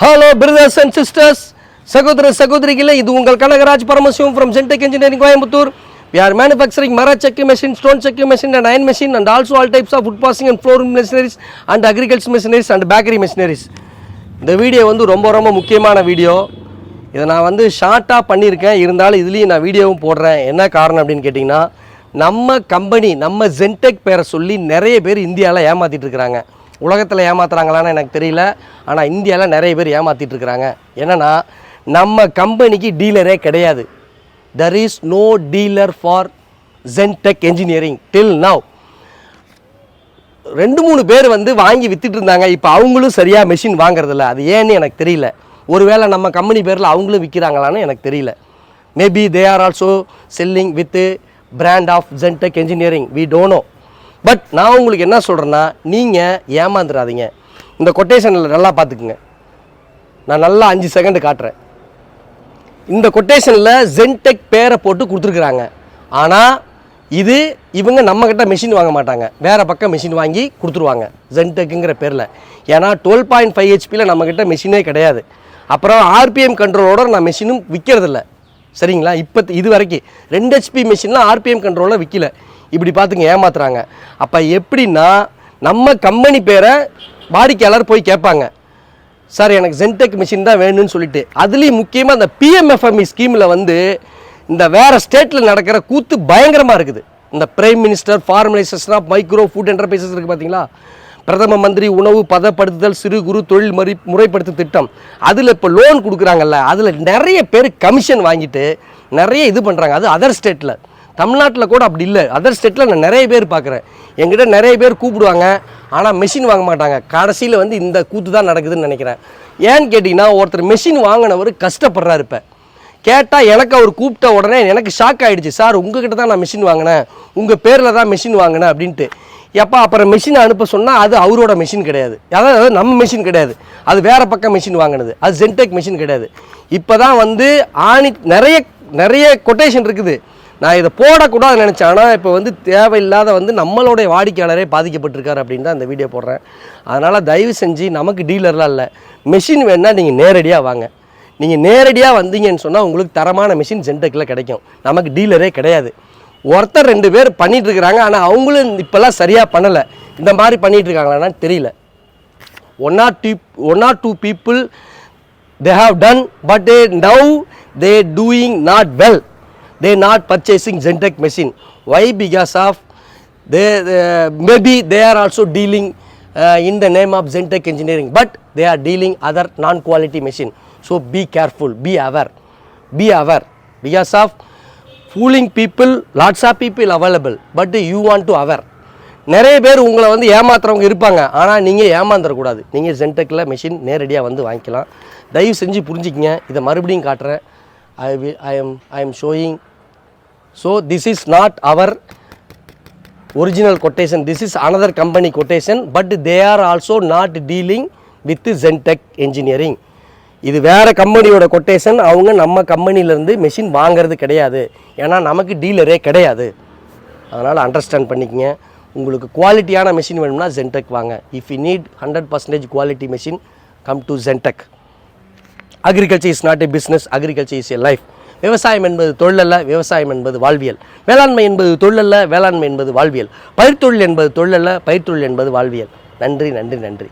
Hello brothers and sisters சகோதர சகோதரிகளே இது உங்கள் Kanagaraj Paramasivam from Gentech engineering Coimbatore. We are manufacturing மர check machine stone check machine and iron machine and also all types of food processing and flour machineries and agriculture machineries and bakery machineries இந்த video வந்து ரொம்ப ரொம்ப முக்கியமான video இதை நான் வந்து ஷார்ட்டாக பண்ணியிருக்கேன். இருந்தாலும் இதுலேயும் நான் வீடியோவும் போடுறேன். என்ன காரணம் அப்படின்னு கேட்டிங்கன்னா நம்ம கம்பெனி நம்ம ஜென்டெக் பேரை சொல்லி நிறைய பேர் இந்தியாவில் ஏமாற்றிட்டு இருக்கிறாங்க. உலகத்தில் ஏமாத்துறாங்களான்னு எனக்கு தெரியல. ஆனால் இந்தியாவில் நிறைய பேர் ஏமாற்றிட்டு இருக்கிறாங்க. என்னென்னா நம்ம கம்பெனிக்கு டீலரே கிடையாது. There is no dealer for Gentech engineering till now ரெண்டு மூணு பேர் வந்து வாங்கி வித்துட்டு இருந்தாங்க. இப்போ அவங்களும் சரியாக மெஷின் வாங்குறதில்ல. அது ஏன்னு எனக்கு தெரியல. ஒருவேளை நம்ம கம்பெனி பேரில் அவங்களும் விற்கிறாங்களான்னு எனக்கு தெரியல. Maybe they are also selling with brand of Gentech engineering we dunno but நான் உங்களுக்கு என்ன சொல்கிறேன்னா நீங்கள் ஏமாந்துடாதீங்க இந்த கொட்டேஷனில் நல்லா பார்த்துக்குங்க. நான் நல்லா அஞ்சு செகண்டு காட்டுறேன். இந்த கொட்டேஷனில் ஜென்டெக் பேரை போட்டு கொடுத்துருக்குறாங்க. ஆனால் இது இவங்க நம்மக்கிட்ட மிஷின் வாங்க மாட்டாங்க. வேறு பக்கம் மிஷின் வாங்கி கொடுத்துருவாங்க. ஜென்டெக்குங்கிற பேரில். ஏன்னா டுவெல் பாயிண்ட் ஃபைவ் ஹெச்பியில் நம்மக்கிட்ட மிஷினே கிடையாது. அப்புறம் ஆர்பிஎம் கண்ட்ரோலோட நான் மிஷினும் விற்கிறதில்ல சரிங்களா? இப்போ இது வரைக்கும். ரெண்டு ஹெச்பி மிஷின்லாம் ஆர்பிஎம் கண்ட்ரோலில் விற்கல இப்படி பார்த்துங்க ஏமாத்துறாங்க. அப்போ எப்படின்னா நம்ம கம்பெனி பேரை வாடிக்கையாளர் போய் கேட்பாங்க. சார் எனக்கு ஜென்டெக் மிஷின் தான் வேணும்னு சொல்லிட்டு. அதுலேயும் முக்கியமாக அந்த பிஎம்எஃப்எம்இ ஸ்கீமில் வந்து இந்த வேறு ஸ்டேட்டில் நடக்கிற கூத்து பயங்கரமாக இருக்குது. இந்த prime minister formalisation of micro food enterprises இருக்குது பார்த்தீங்களா பிரதம மந்திரி உணவு பதப்படுத்துதல் சிறு குறு தொழில் மறி முறைப்படுத்து திட்டம். அதில் இப்போ லோன் கொடுக்குறாங்கல்ல அதில் நிறைய பேர் கமிஷன் வாங்கிட்டு நிறைய இது பண்ணுறாங்க அது அதர் ஸ்டேட்டில் தமிழ்நாட்டில் கூட அப்படி இல்லை. அதர் ஸ்டேட்டில் நான் நிறைய பேர் பார்க்குறேன். எங்கிட்ட நிறைய பேர் கூப்பிடுவாங்க. ஆனால் மெஷின் வாங்க மாட்டாங்க. கடைசியில் வந்து இந்த கூத்து தான் நடக்குதுன்னு நினைக்கிறேன். ஏன்னு கேட்டிங்கன்னா ஒருத்தர் மெஷின் வாங்கினவர் கஷ்டப்படுறாரு இப்போ. கேட்டால் எனக்கு அவர் கூப்பிட்ட உடனே எனக்கு ஷாக் ஆகிடுச்சு சார் உங்ககிட்ட தான் நான் மிஷின் வாங்கினேன். உங்கள் பேரில் தான் மிஷின் வாங்கினேன் அப்படின்ட்டு. எப்போ அப்புறம் மிஷின் அனுப்ப சொன்னால் அது அவரோட மிஷின் கிடையாது. அதாவது நம்ம மிஷின் கிடையாது. அது வேறு பக்கம் மிஷின் வாங்கினது. அது ஜென்டெக் மிஷின் கிடையாது. இப்போ தான் வந்து ஆணி நிறைய நிறைய கொட்டேஷன் இருக்குது. நான் இதை போடக்கூடாதுன்னு நினச்சேன். ஆனால் இப்போ வந்து தேவையில்லாத வந்து நம்மளுடைய வாடிக்கையாளரே பாதிக்கப்பட்டிருக்காரு அப்படின்னு தான் இந்த வீடியோ போடுறேன். அதனால் தயவு செஞ்சு நமக்கு டீலர்லாம் இல்லை. மிஷின் வேணால் நீங்கள் நேரடியாக வாங்க. நீங்கள் நேரடியாக வந்தீங்கன்னு சொன்னால் உங்களுக்கு தரமான மிஷின் ஜென்டெக்கில் கிடைக்கும். நமக்கு டீலரே கிடையாது. ஒருத்தர் ரெண்டு பேர் பண்ணிட்டு இருக்கிறாங்க. ஆனால் அவங்களும் இப்போல்லாம் சரியாக பண்ணலை. இந்த மாதிரி பண்ணிகிட்ருக்காங்களான்னு தெரியல. One or two one or two people they have done but a now they doing not well they not purchasing Zentech machine why because of they, they maybe they are also dealing uh, in the name of Zentech engineering but they are dealing other non quality machine so be careful be aware be aware because of fooling people lots of people available but you want to aware நிறைய பேர் உங்களை வந்து ஏமாத்துறவங்க இருப்பாங்க ஆனால் நீங்கள் ஏமாந்துடக்கூடாது நீங்கள் ஜென்டெக்கில் machine நேரடியாக வந்து வாங்கிக்கலாம் தயவு செஞ்சு புரிஞ்சுக்கிங்க இதை மறுபடியும் காட்டுறேன் I we I am I am showing so this is not our original quotation this is another company quotation but they are also not dealing with Gentech engineering இது வேறு கம்பெனியோட கொட்டேஷன் அவங்க நம்ம கம்பெனியிலேருந்து மெஷின் வாங்குறது கிடையாது. ஏன்னா நமக்கு டீலரே கிடையாது. அதனால் அண்டர்ஸ்டாண்ட் பண்ணிக்கங்க. உங்களுக்கு குவாலிட்டியான மெஷின் வேணும்னா ஜென்டெக் வாங்க. If you need hundred percentage quality machine come to Gentech agriculture is not a business agriculture is a life விவசாயம் என்பது தொழிலல்ல விவசாயம் என்பது வாழ்வியல். வேளாண்மை என்பது தொழிலல்ல வேளாண்மை என்பது வாழ்வியல். பயிர்த்தொழில் என்பது தொழிலல்ல பயிர்த்தொழில் என்பது வாழ்வியல். நன்றி நன்றி நன்றி.